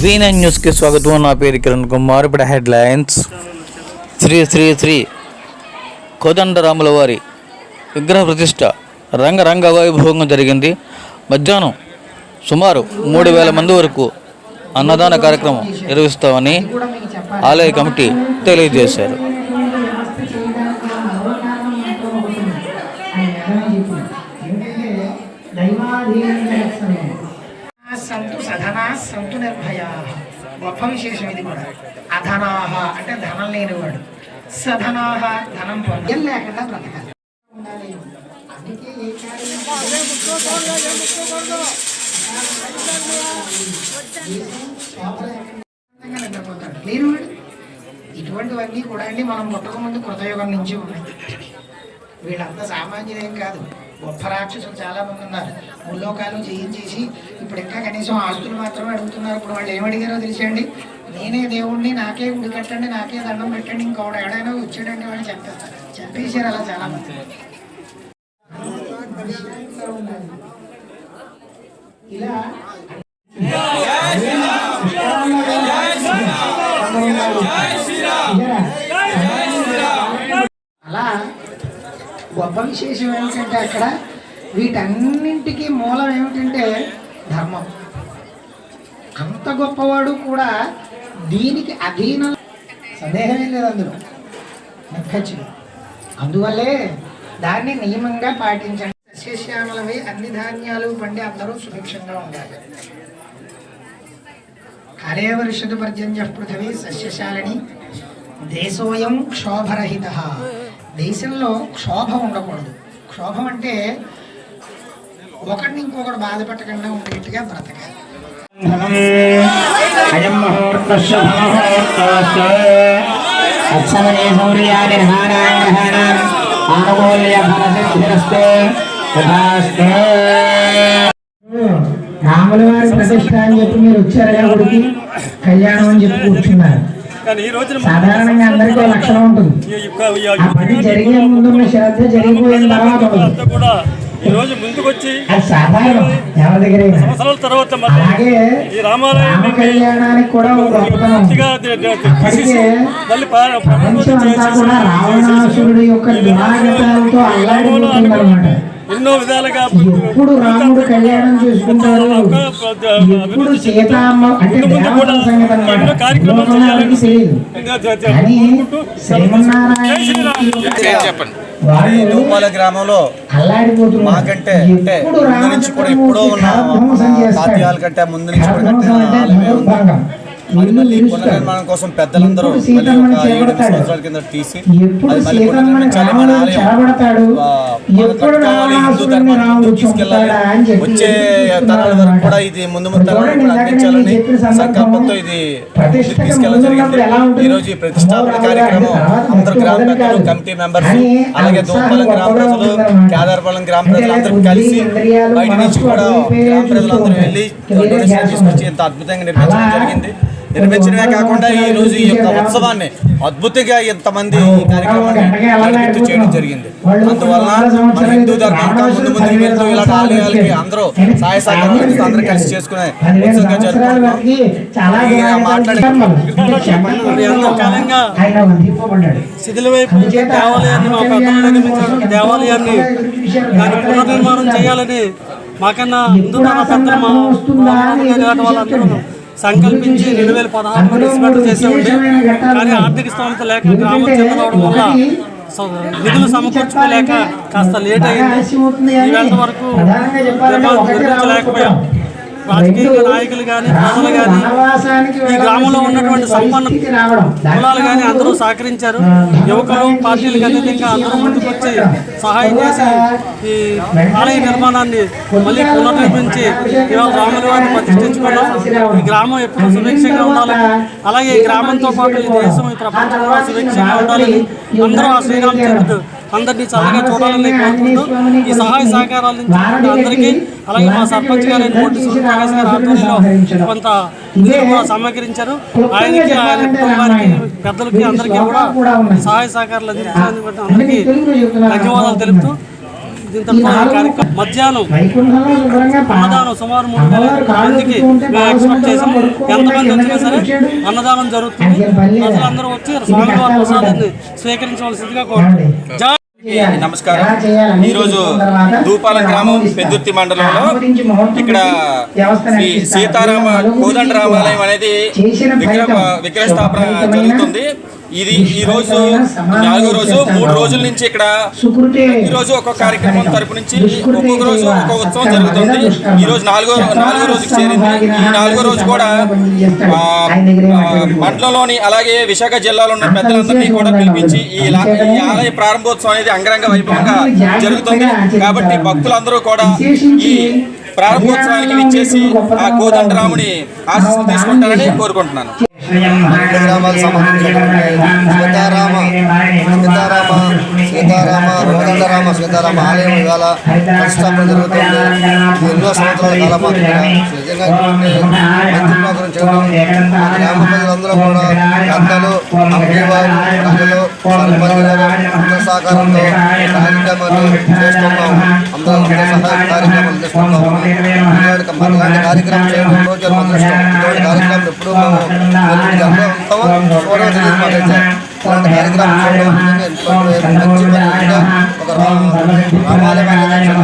వీనన్ న్యూస్కి స్వాగతం. నా పేరు కిరణ్ కుమార్. ఇప్పుడు హెడ్లైన్స్. శ్రీ శ్రీ శ్రీ కోదండరాముల వారి విగ్రహ ప్రతిష్ట రంగరంగ వైభవంగా జరిగింది. మధ్యాహ్నం సుమారు మూడు వేల మంది వరకు అన్నదాన కార్యక్రమం నిర్వహిస్తామని ఆలయ కమిటీ తెలియజేశారు. సంతు సధనా సంతు నిర్భయా. గొప్ప విశేషం ఇది కూడా. అధనాహ అంటే ధనం లేనివాడు. సధనాహ ధనం పొందం లేకుండా బ్రతకాలి. అందుకే ఏ కార్యం శోభ లేకుండా నిద్రపోతాడు. లేనివాడు ఇటువంటివన్నీ కూడా అండి మనం పుట్టక ముందు కృతయుగం నుంచి ఉన్నాయి. వీళ్ళంతా సామాన్యులేం కాదు. గొప్ప రాక్షసులు చాలా మంది ఉన్నారు. ముల్లోకాలు జయించేసి ఇప్పుడు ఇంకా కనీసం ఆస్తులు మాత్రమే అడుగుతున్నారు. ఇప్పుడు వాళ్ళు ఏమడిగారో తెలిసండి నేనే దేవుణ్ణి నాకే గుడి కట్టండి నాకే దండం పెట్టండి ఇంకోడు ఎవడైనా వచ్చాడండి వాళ్ళు చెప్పేస్తారు చెప్పేశారు అలా చాలా మంది ఇలా గొప్ప విశేషం ఏమిటంటే అక్కడ వీటన్నింటికి మూలం ఏమిటంటే ధర్మం. అంత గొప్పవాడు కూడా దీనికి అధీనం సందేహమే లేదు అందులో. నక్కచ్చులు అందువల్లే దాన్ని నియమంగా పాటించండి. సస్యశ్యామలమై అన్ని ధాన్యాలు పండి అందరూ సుభిక్షంగా ఉండాలి. హరేవర్షదు పర్జన్య పృథివీ సస్యశాలని దేశోయం క్షోభరహిత. దేశంలో క్షోభ ఉండకూడదు. క్షోభం అంటే ఒకరిని ఇంకొకటి బాధ పెట్టకుండా ఉండేట్టుగా బ్రతకాలి. అయం రాముల వారి ప్రతిష్ట అని చెప్పి మీరు వచ్చారు కాబట్టి కళ్యాణం అని చెప్పి కూర్చున్నారు. కానీ ఈ రోజున సాధారణంగా అందరికీ లక్షణం ఉంటుంది. జరిగే ముందు శ్రద్ధ జరిగిపోయిన తర్వాత కూడా ఈ రోజు ముందుకొచ్చి సంవత్సరాల తర్వాత ఈ రామాలయం మళ్ళీ ఎన్నో విధాలుగా ఎప్పుడు రాముడు కళ్యాణం చేసుకుంటారు ఎప్పుడు సీతామ్మ అంటే దేవతల సంగతి అన్నమాట తెలియదు. కానీ శ్రీమన్నారాయణ గ్రామంలో మాకంటే అంటే ముందు నుంచి కూడా ఎప్పుడో ఉన్న తాత్యాల కంటే ముందు నుంచి కూడా కట్టిన ఆలయమే ఉంది. పునర్నిర్మాణం కోసం పెద్దలందరూ? సంవత్సరాల కింద తీసి హిందూ ధర్మాన్ని తీసుకెళ్ళాలి వచ్చే తరాల వరకు కూడా. ఇది ముందు ముందు తరాలకు కూడా అందించాలని సంకల్పంతో ఇది ప్రతిష్టకు ముందుకు తీసుకెళ్ళడం ముందు ఉన్నప్పుడు ఎలా జరిగింది ఉంటుంది? ఈ రోజు ఈ ప్రతిష్టాపన కార్యక్రమం అందరు గ్రామ పెద్దలు. కమిటీ మెంబర్స్ అలాగే దోపాలం గ్రామ ప్రజలు. కేదార్పాలెం గ్రామ ప్రజలందరూ కలిసి బయట నుంచి కూడా గ్రామ ప్రజలందరూ. వెళ్ళి తీసుకొచ్చి. ఇంత అద్భుతంగా నిర్మించడం జరిగింది నిర్మించడమే కాకుండా ఈ రోజు ఈ యొక్క ఉత్సవాన్ని అద్భుతంగా ఇంతమంది ఈ కార్యక్రమాన్ని చేయడం జరిగింది. అందువలన మన హిందూ ధర్మం ఇంకా ముందు ముందు వెళ్తూ ఇలాంటి ఆలయాలకి అందరూ సహాయ సహకారాలు అందిస్తూ అందరూ కలిసి చేసుకునే ఉత్సవంగా జరుపుకుంటున్నాం. మాట్లాడే శిథిలవైపు దేవాలయాన్ని మా పెద్దలు దేవాలయాన్ని దాన్ని పునర్నిర్మాణం చేయాలని మాకన్నా హిందూ ధర్మ పెద్దలు మా వాళ్ళందరూ సంకల్పించి రెండు వేల పదహారులో డిస్మెంట్ చేసామండి కానీ ఆర్థిక స్తోమత లేక గ్రామం చెందడం వల్ల నిధులు సమకూర్చుకోలేక కాస్త లేట్ అయింది. ఈ వరకు నిర్మించలేకపోయాం. రాజకీయ నాయకులు కానీ ప్రజలు కానీ ఈ గ్రామంలో ఉన్నటువంటి సంపన్న కులాలు కానీ అందరూ సహకరించారు. యువకులు పార్టీలకు అతీతంగా అందరూ ముందుకొచ్చి సహాయం చేసి ఈ ఆలయ నిర్మాణాన్ని మళ్ళీ పునర్నిర్మించి ఇవాళ రాముల వారిని ప్రతిష్ఠించుకున్నాం ఈ గ్రామం ఎప్పుడూ సుభిక్షంగా ఉండాలని అలాగే ఈ గ్రామంతో పాటు ఈ దేశం ఈ ప్రపంచం కూడా సుభిక్షంగా ఉండాలని అందరూ ఆ శ్రీరామచంద్రుడు అందరినీ చల్లగా చూడాలని కోరుకుంటూ ఈ సహాయ సహకారాలు అందరికీ అలాగే మా సర్పంచ్ గారు కోటి సూర్యప్రకాశ్ గారు ఆధ్వర్యంలో కొంత నిధులు కూడా సమీకరించారు ఆయనకి ఆయన కుటుంబానికి పెద్దలకి అందరికీ కూడా సహాయ సహకారాలు అందించినందుకు అందరికీ ధన్యవాదాలు తెలుపుతూ మధ్యాహ్నం అన్నదానం సుమారు మూడు వేల మందికి మేము ఎక్స్పెక్ట్ చేసాము ఎంతమంది వచ్చినా సరే అన్నదానం జరుగుతుంది. ప్రజలందరూ వచ్చి స్వామివారి ప్రసాదాన్ని స్వీకరించవలసిందిగా కోరుతున్నాం. జై నమస్కారం ఈరోజు తెలుసుకున్న తర్వాత దూపాలం గ్రామం. పెద్దుర్తి మండలంలో ఇక్కడ శ్రీ. సీతారామ నలుగురికి కోదండరామాలయం అనేది విగ్రహ విగ్రహ స్థాపన జరుగుతుంది ఇది ఈ రోజు నాలుగో రోజు. మూడు రోజుల నుంచి ఇక్కడ ఈ రోజు ఒక్కొక్క కార్యక్రమం తరపు నుంచి ఒక్కొక్క రోజు ఒక్కొక్క ఉత్సవం జరుగుతుంది. ఈ రోజు నాలుగో నాలుగో రోజుకి చేరింది ఈ నాలుగో రోజు కూడా మండలంలోని అలాగే విశాఖ జిల్లాలో ఉన్న పెద్దలందరినీ కూడా పిలిపించి ఈ ఈ ఆలయ ప్రారంభోత్సవం అనేది అంగరంగ వైభవంగా జరుగుతుంది. కాబట్టి భక్తులందరూ కూడా ఈ ప్రారంభోత్సవానికి విచ్చేసి ఆ కోదండరాముని ఆశీస్సులు తీసుకుంటారని కోరుకుంటున్నాను. సంబంధించినటువంటి సీతారామ సీతారామ సీతారామ కోదండరామ సీతారామ ఆలయం ఇవాళ ప్రతిష్టాపన జరుగుతుంది ఎన్నో సంవత్సరాల కాలం ప్రోగ్రాం చేయడం. గ్రామ ప్రజలందరూ కూడా పెద్దలు అమ్మవారు ప్రజలు అందరి సహకారంతో కార్యక్రమాలు చేస్తున్నాం అందరూ సహాయ కార్యక్రమాలు చేస్తున్నాము కార్యక్రమం చేయడం రోజు అదృష్టం ఇటువంటి కార్యక్రమం ఎప్పుడూ మేము జరుగుతామో చూడడం తెలియదు ఇలాంటి కార్యక్రమం చేయడం ఎంతో మంచి ఒక రా- రామాలయం